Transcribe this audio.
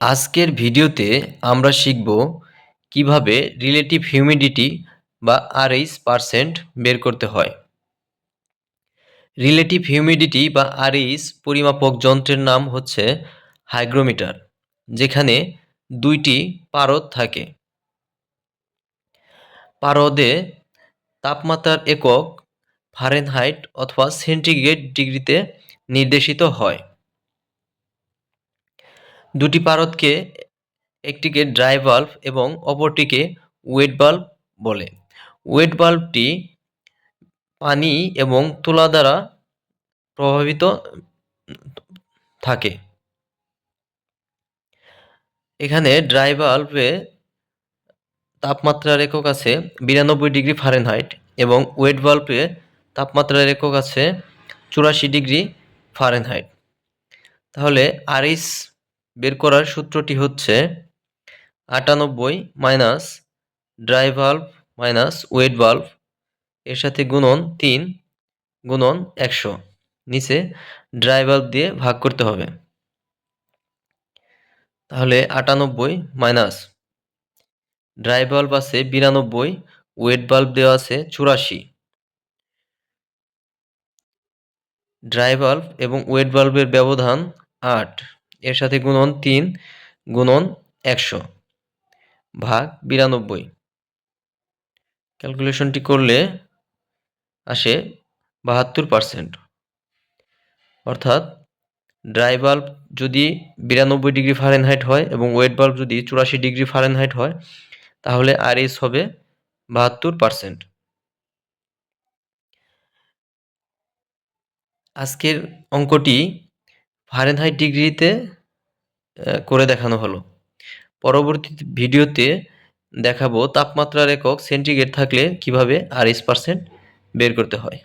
আজকের ভিডিওতে আমরা শিখব কীভাবে রিলেটিভ হিউমিডিটি বা আরএইচ পার্সেন্ট বের করতে হয়। রিলেটিভ হিউমিডিটি বা আরএইচ পরিমাপক যন্ত্রের নাম হচ্ছে হাইগ্রোমিটার যেখানে দুইটি পারদ থাকে। পারদে তাপমাত্রার একক ফারেনহাইট অথবা সেন্টিগ্রেড ডিগ্রিতে নির্দেশিত হয়। দুটি পারদকে একটিকে ড্রাই বাল্ব এবং অপরটিকে ওয়েট বাল্ব বলে। ওয়েট বাল্বটি পানি এবং তুলা দ্বারা প্রভাবিত থাকে। এখানে ড্রাই বাল্বে তাপমাত্রার একক আছে বিরানব্বই ডিগ্রি ফারেনহাইট এবং ওয়েট বাল্বে তাপমাত্রার একক আছে চুরাশি ডিগ্রি ফারেনহাইট। তাহলে আরএস বের করার সূত্রটি হচ্ছে আটানব্বই minus dry valve minus wet valve এর সাথে গুণন তিন গুণন একশো। নিচে ড্রাই ভাল্ভ দিয়ে ভাগ করতে হবে। তাহলে আটানব্বই মাইনাস ড্রাই ভাল্ভ আছে বিরানব্বই, ওয়েট বাল্ব দেওয়া আছে চুরাশি। ড্রাই ভাল্ভ এবং ওয়েট বাল্বের ব্যবধান আট। এর সাথে গুণন তিন, গুণন একশো ভাগ বিরানব্বই। ক্যালকুলেশনটি করলে আসে বাহাত্তর পার্সেন্ট অর্থাৎ ড্রাই বাল্ব যদি বিরানব্বই ডিগ্রি ফারেনহাইট হয় এবং ওয়েট বাল্ব যদি চুরাশি ডিগ্রি ফারেনহাইট হয়, তাহলে আর এস হবে বাহাত্তর পার্সেন্ট আজকের অঙ্কটি ফারেনহাইট ডিগ্রিতে করে দেখানো হলো। পরবর্তী ভিডিওতে দেখাবো তাপমাত্রার একক সেন্টিগ্রেড থাকলে কীভাবে এস পার্সেন্ট বের করতে হয়।